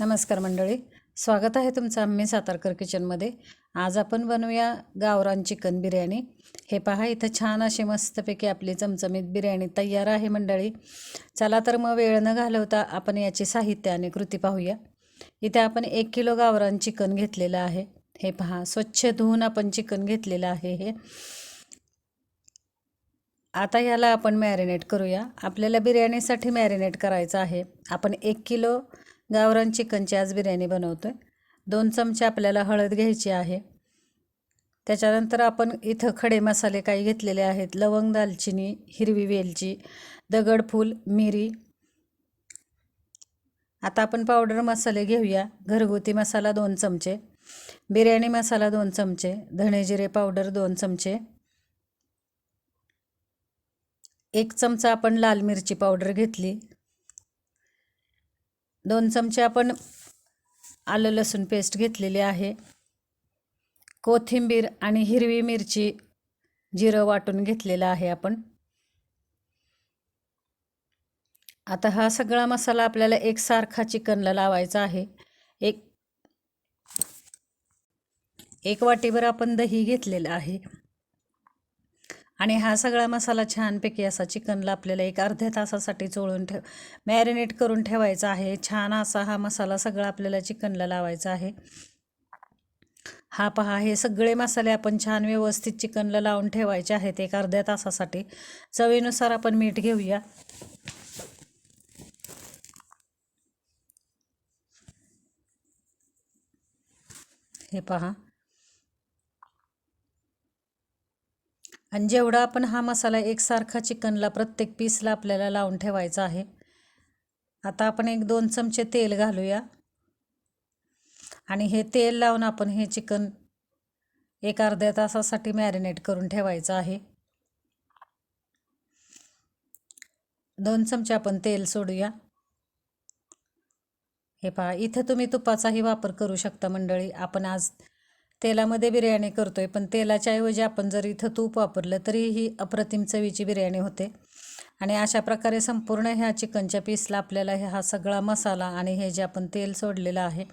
नमस्कार मंडळी. स्वागत आहे तुमचं आम्ही सातारकर किचनमध्ये. आज आपण बनवूया गावरान चिकन बिर्याणी. हे पहा इथं छान अशी मस्तपैकी आपली चमचमीत बिर्याणी तयार आहे मंडळी. चला तर मग वेळ न घालवता आपण याची साहित्य आणि कृती पाहूया. इथे आपण एक किलो गावरान चिकन घेतलेलं आहे. हे पहा स्वच्छ धुवून आपण चिकन घेतलेलं आहे हे. आता ह्याला आपण मॅरिनेट करूया. आपल्याला बिर्याणीसाठी मॅरिनेट करायचं आहे. आपण एक किलो गावरान चिकनची आज बिर्याणी बनवतो आहे दोन चमचे आपल्याला हळद घ्यायची आहे. त्याच्यानंतर आपण इथं खडे मसाले काही घेतलेले आहेत. लवंग दालचिनी हिरवी वेलची दगडफूल मिरी. आता आपण पावडर मसाले घेऊया. घरगुती मसाला दोन चमचे. बिर्याणी मसाला दोन चमचे. धणे जिरे पावडर दोन चमचे. एक चमचा आपण लाल मिरची पावडर घेतली. दोन चमचे आपण आलं लसूण पेस्ट घेतलेली आहे. कोथिंबीर आणि हिरवी मिरची जिरं वाटून घेतलेलं आहे आपण. आता हा सगळा मसाला आपल्याला एकसारखा चिकनला लावायचा आहे. एक एक वाटीभर आपण दही घेतलेलं आहे. आणि हा सगळा मसाला छानपैकी असा चिकनला आपल्याला एक अर्ध्या तासासाठी चोळून ठेव मॅरिनेट करून ठेवायचा आहे. छान असा हा मसाला सगळा आपल्याला चिकनला लावायचा आहे. हा पहा हे सगळे मसाले आपण छान व्यवस्थित चिकनला लावून ठेवायचे आहेत एक अर्ध्या तासासाठी. चवीनुसार आपण मीठ घेऊया. हे पहा. आणि जेवढा आपण हा मसाला एकसारखा चिकनला प्रत्येक पीसला आपल्याला लावून ठेवायचा आहे. आता आपण एक दोन चमचे तेल घालूया. आणि हे तेल लावून आपण हे चिकन एक अर्ध्या तासासाठी मॅरिनेट करून ठेवायचं आहे. दोन चमचे आपण तेल सोडूया. हे पहा इथं तुम्ही तुपाचाही वापर करू शकता मंडळी. आपण आज तेलामध्ये बिर्याणी करतो आहे पण तेलाच्या ऐवजी आपण जर इथं तूप वापरलं तरी ही अप्रतिम चवीची बिर्याणी होते. आणि अशा प्रकारे संपूर्ण ह्या चिकनच्या पीसला आपल्याला हे हा सगळा मसाला आणि हे जे आपण तेल सोडलेलं आहे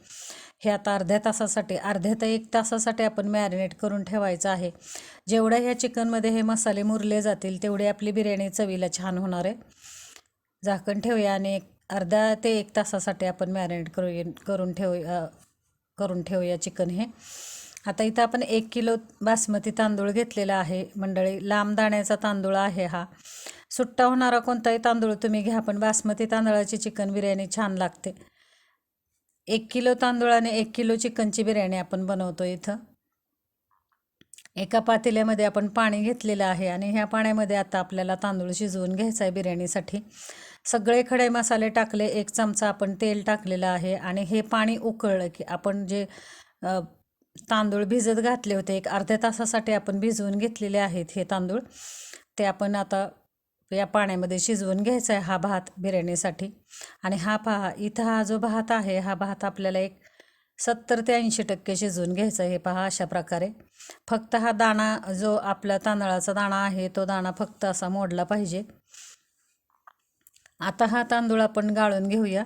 हे आता अर्ध्या तासासाठी अर्ध्या ते एक तासासाठी आपण मॅरिनेट करून ठेवायचं आहे. जेवढ्या ह्या चिकनमध्ये हे मसाले मुरले जातील तेवढी आपली बिर्याणी चवीला छान होणार आहे. झाकण ठेवूया आणि एक अर्धा ते एक तासासाठी आपण मॅरिनेट करू करून ठेवूया करून ठेवूया चिकन हे. आता इथं आपण एक किलो बासमती तांदूळ घेतलेला आहे मंडळी. लांब दाण्याचा तांदूळ आहे हा. सुट्टा होणारा कोणताही तांदूळ तुम्ही घ्या पण बासमती तांदळाची चिकन बिर्याणी छान लागते. एक किलो तांदूळ आणि एक किलो चिकनची बिर्याणी आपण बनवतो इथं. एका पातेल्यामध्ये आपण पाणी घेतलेलं आहे आणि ह्या पाण्यामध्ये आता आपल्याला तांदूळ शिजवून घ्यायचा आहे बिर्याणीसाठी. सगळे खडे मसाले टाकले एक चमचा आपण तेल टाकलेलं आहे आणि हे पाणी उकळलं की आपण जे तांदूळ भिजत घातले होते. एक अर्ध्या तासासाठी आपण भिजवून घेतलेले आहेत हे तांदूळ. ते आपण आता या पाण्यामध्ये शिजवून घ्यायचा आहे हा भात बिर्याणीसाठी. आणि हा पहा इथं हा जो भात आहे हा भात आपल्याला एक सत्तर ते ऐंशी टक्के शिजवून घ्यायचा आहे पहा अशा प्रकारे. फक्त हा दाणा जो आपला तांदळाचा दाणा आहे तो दाणा फक्त असा मोडला पाहिजे. आता हा तांदूळ आपण गाळून घेऊया.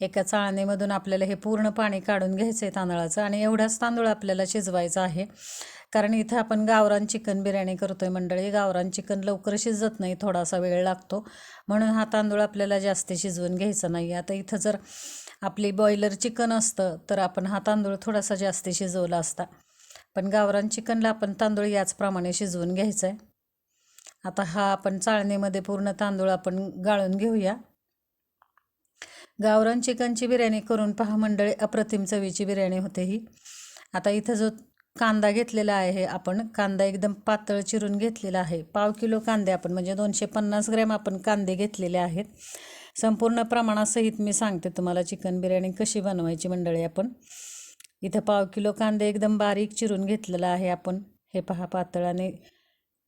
एका चाळणीमधून आपल्याला हे पूर्ण पाणी काढून घ्यायचं आहे तांदळाचं आणि एवढाच तांदूळ आपल्याला शिजवायचा आहे. कारण इथं आपण गावरान चिकन बिर्याणी करतो आहे मंडळी. गावरान चिकन लवकर शिजत नाही थोडासा वेळ लागतो. म्हणून हा तांदूळ आपल्याला जास्त शिजवून घ्यायचा नाही. आता इथं जर आपली बॉयलर चिकन असतं तर आपण हा तांदूळ थोडासा जास्त शिजवला असता. पण गावरान चिकनला आपण तांदूळ याचप्रमाणे शिजवून घ्यायचा आहे आता हा आपण चाळणीमध्ये पूर्ण तांदूळ आपण गाळून घेऊया. गावरान चिकनची बिर्याणी करून पहा मंडळी अप्रतिम चवीची बिर्याणी होते ही आता इथं जो कांदा घेतलेला आहे आपण कांदा एकदम पातळ चिरून घेतलेला आहे. पाव किलो कांदे आपण म्हणजे दोनशे पन्नास ग्रॅम आपण कांदे घेतलेले आहेत. संपूर्ण प्रमाणासहित मी सांगते तुम्हाला चिकन बिर्याणी कशी बनवायची मंडळी आपण. इथं पाव किलो कांदे एकदम बारीक चिरून घेतलेला आहे आपण. हे पहा पातळ आणि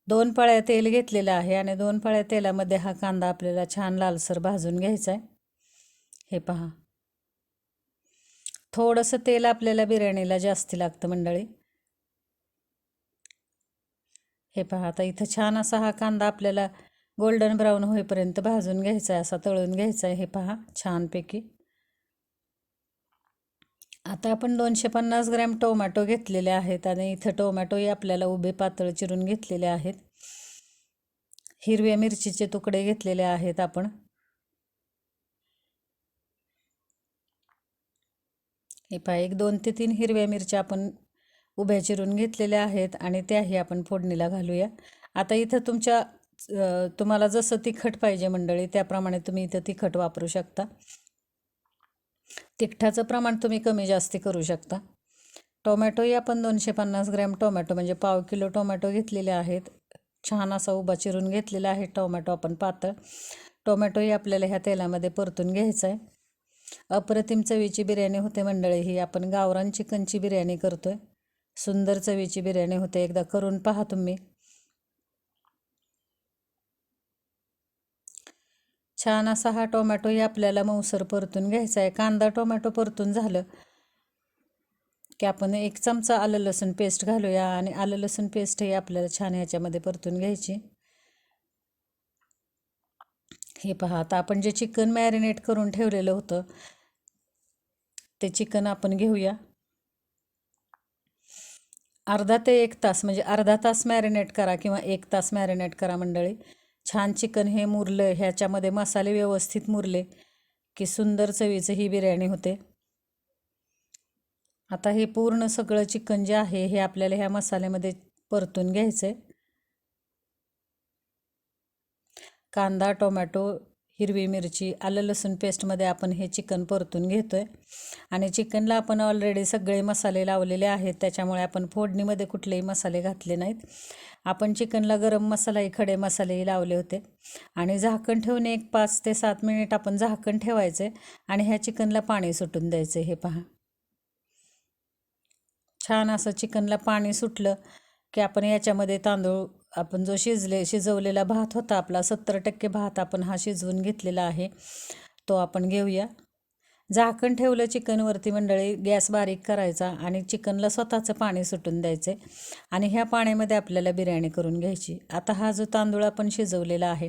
दोन पळ्या तेल घेतलेलं आहे आणि दोन पळ्या तेलामध्ये हा कांदा आपल्याला छान लालसर भाजून घ्यायचा आहे. हे पहा. थोडंसं तेल आपल्याला बिर्याणीला जास्ती लागतं मंडळी. हे पहा आता इथं छान असा हा कांदा आपल्याला गोल्डन ब्राऊन होईपर्यंत भाजून घ्यायचा आहे असा तळून घ्यायचा आहे. हे पहा छानपैकी. आता आपण दोनशे पन्नास ग्रॅम टोमॅटो घेतलेले आहेत आणि इथं टोमॅटोही आपल्याला उभे पातळ चिरून घेतलेले आहेत. हिरव्या मिरचीचे तुकडे घेतलेले आहेत आपण. हे पहा एक दोन ते तीन हिरव्या मिरच्या आपण उभ्या चिरून घेतलेल्या आहेत आणि त्याही आपण फोडणीला घालूया. आता इथं तुमच्या तुम्हाला जसं तिखट पाहिजे मंडळी त्याप्रमाणे तुम्ही इथं तिखट वापरू शकता. तिखटाचं प्रमाण तुम्ही कमी जास्ती करू शकता. टोमॅटोही आपण दोनशे पन्नास ग्रॅम टोमॅटो म्हणजे पाव किलो टोमॅटो घेतलेले आहेत. छान असा उभा चिरून घेतलेला आहे टोमॅटो आपण पातळ. टोमॅटोही आपल्याला ह्या तेलामध्ये परतून घ्यायचा आहे. अप्रतिम चवीची बिर्याणी होते मंडळी ही आपण गावरान चिकनची बिर्याणी करतोय. सुंदर चवीची बिर्याणी होते एकदा करून पहा तुम्ही. छान असा हा टोमॅटोही आपल्याला मऊसर परतून घ्यायचा आहे. कांदा टोमॅटो परतून झालं की आपण एक चमचा आलं लसूण पेस्ट घालूया आणि आलं लसूण पेस्ट ही आपल्याला छान ह्याच्यामध्ये परतून घ्यायची. हे पहा आता आपण जे चिकन मॅरिनेट करून ठेवलेलं होतं ते चिकन आपण घेऊया. अर्धा ते एक तास म्हणजे अर्धा तास मॅरिनेट करा किंवा एक तास मॅरिनेट करा मंडळी. छान चिकन हे मुरलं ह्याच्यामध्ये मसाले व्यवस्थित मुरले की सुंदर चवीचं ही बिर्याणी होते. आता हे पूर्ण सगळं चिकन जे आहे हे आपल्याला ह्या मसाल्यामध्ये परतून घ्यायचं आहे कांदा टोमॅटो हिरवी मिरची आलं लसूण पेस्टमध्ये आपण हे चिकन परतून घेतो आहे आणि चिकनला आपण ऑलरेडी सगळे मसाले लावलेले आहेत त्याच्यामुळे आपण फोडणीमध्ये कुठलेही मसाले घातले नाहीत. आपण चिकनला गरम मसालाही खडे मसालेही लावले होते. आणि झाकण ठेवून एक पाच ते सात मिनिट आपण झाकण ठेवायचं आहे आणि ह्या चिकनला पाणी सुटून द्यायचं हे पहा. छान असं चिकनला पाणी सुटलं की आपण याच्यामध्ये तांदूळ आपण जो शिजले शिजवलेला भात होता आपला सत्तर टक्के भात आपण हा शिजवून घेतलेला आहे. तो आपण घेऊया. झाकण ठेवलं चिकनवरती मंडळी गॅस बारीक करायचा आणि चिकनला स्वतःचं पाणी सुटून द्यायचे आणि ह्या पाण्यामध्ये आपल्याला बिर्याणी करून घ्यायची. आता हा जो तांदूळ आपण शिजवलेला आहे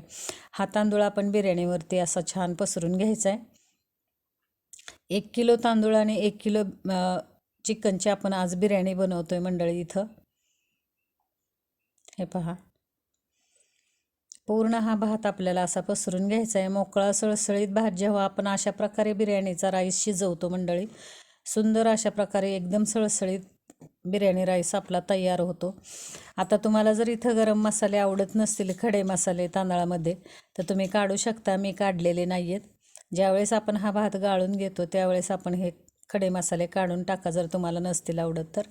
हा तांदूळ आपण बिर्याणीवरती असा छान पसरून घ्यायचा आहे. एक किलो तांदूळ आणि एक किलो चिकनची आपण आज बिर्याणी बनवतो आहे मंडळी इथं. हे पहा. पूर्ण हा भात आपल्याला असा पसरून घ्यायचा आहे मोकळा सळसळीत भात जेव्हा आपण अशा प्रकारे बिर्याणीचा राईस शिजवतो मंडळी सुंदर अशा प्रकारे एकदम सळसळीत बिर्याणी राईस आपला तयार होतो. आता तुम्हाला जर इथं गरम मसाले आवडत नसतील खडे मसाले तांदळामध्ये तर तुम्ही काढू शकता. मी काढलेले नाही आहेत ज्यावेळेस आपण हा भात गाळून घेतो त्यावेळेस आपण हे खडे मसाले काढून टाका जर तुम्हाला नसतील आवडत तर.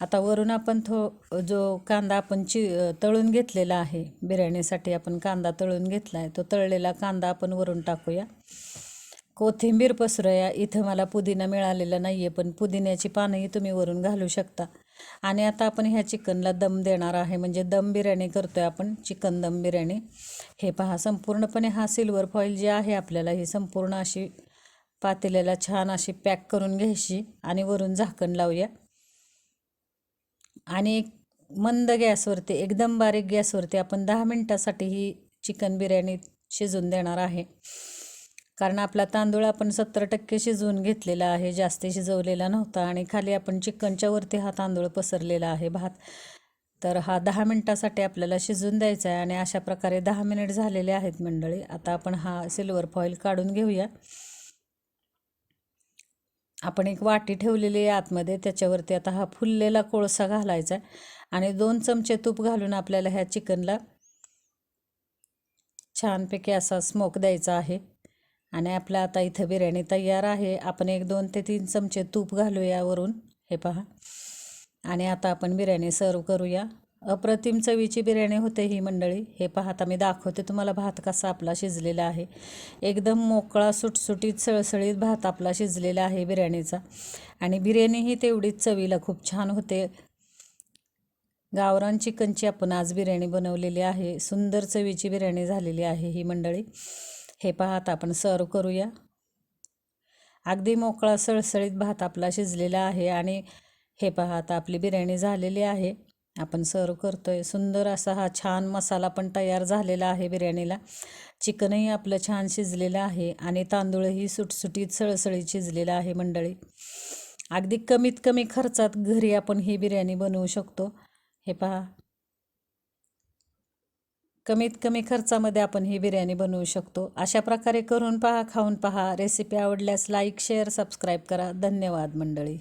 आता वरून आपण थो जो कांदा आपण चि तळून घेतलेला आहे बिर्याणीसाठी आपण कांदा तळून घेतला आहे तो तळलेला कांदा आपण वरून टाकूया. कोथिंबीर पसरूया इथं मला पुदिना मिळालेला नाही आहे पण पुदिन्याची पानंही तुम्ही वरून घालू शकता. आणि आता आपण ह्या चिकनला दम देणार आहे म्हणजे दम बिर्याणी करतो आहे आपण चिकन दम बिर्याणी. हे पहा संपूर्णपणे हा सिल्वर फॉईल जे आहे आपल्याला ही संपूर्ण अशी पातेल्याला छान अशी पॅक करून घ्यायची आणि वरून झाकण लावूया. आणि एक मंद गॅसवरती एकदम बारीक गॅसवरती आपण दहा मिनटासाठी ही चिकन बिर्याणी शिजवून देणार आहे. कारण आपला तांदूळ आपण सत्तर टक्के शिजवून घेतलेला आहे जास्त शिजवलेला नव्हता आणि खाली आपण चिकनच्या वरती हा तांदूळ पसरलेला आहे भात. तर हा दहा मिनटासाठी आपल्याला शिजवून द्यायचा आहे आणि अशा प्रकारे दहा मिनिट झालेले आहेत मंडळी. आता आपण हा सिल्वर फॉईल काढून घेऊया. आपण एक वाटी ठेवलेली आहे आतमध्ये त्याच्यावरती आता हा फुललेला कोळसा घालायचा आहे आणि दोन चमचे तूप घालून आपल्याला ह्या चिकनला छानपैकी असा स्मोक द्यायचा आहे. आणि आपला आता इथं बिर्याणी तयार आहे. आपण एक दोन ते तीन चमचे तूप घालूया वरून. हे पहा. आणि आता आपण बिर्याणी सर्व करूया. अप्रतिम चवीची बिर्याणी होते ही मंडळी. हे पाहता मी दाखवते तुम्हाला भात कसा आपला शिजलेला आहे. एकदम मोकळा सुटसुटीत सळसळीत भात आपला शिजलेला आहे बिर्याणीचा. आणि बिर्याणी ही तेवढीच चवीला खूप छान होते. गावरान चिकनची आपण आज बिर्याणी बनवलेली आहे. सुंदर चवीची बिर्याणी झालेली आहे ही मंडळी. हे पाहता आपण सर्व करूया. अगदी मोकळा सळसळीत भात आपला शिजलेला आहे. आणि हे पाहता आपली बिर्याणी झालेली आहे. आपण सर्व करतो आहे सुंदर असा हा छान मसाला पण तयार झालेला आहे बिर्याणीला. चिकनही आपलं छान शिजलेलं आहे आणि तांदूळही सुटसुटीत सळसळीत शिजलेलं आहे मंडळी. अगदी कमीत कमी खर्चात घरी आपण ही बिर्याणी बनवू शकतो. हे पहा. कमीत कमी खर्चामध्ये आपण ही बिर्याणी बनवू शकतो. अशा प्रकारे करून पहा खाऊन पहा. रेसिपी आवडल्यास लाईक शेअर सबस्क्राईब करा. धन्यवाद मंडळी.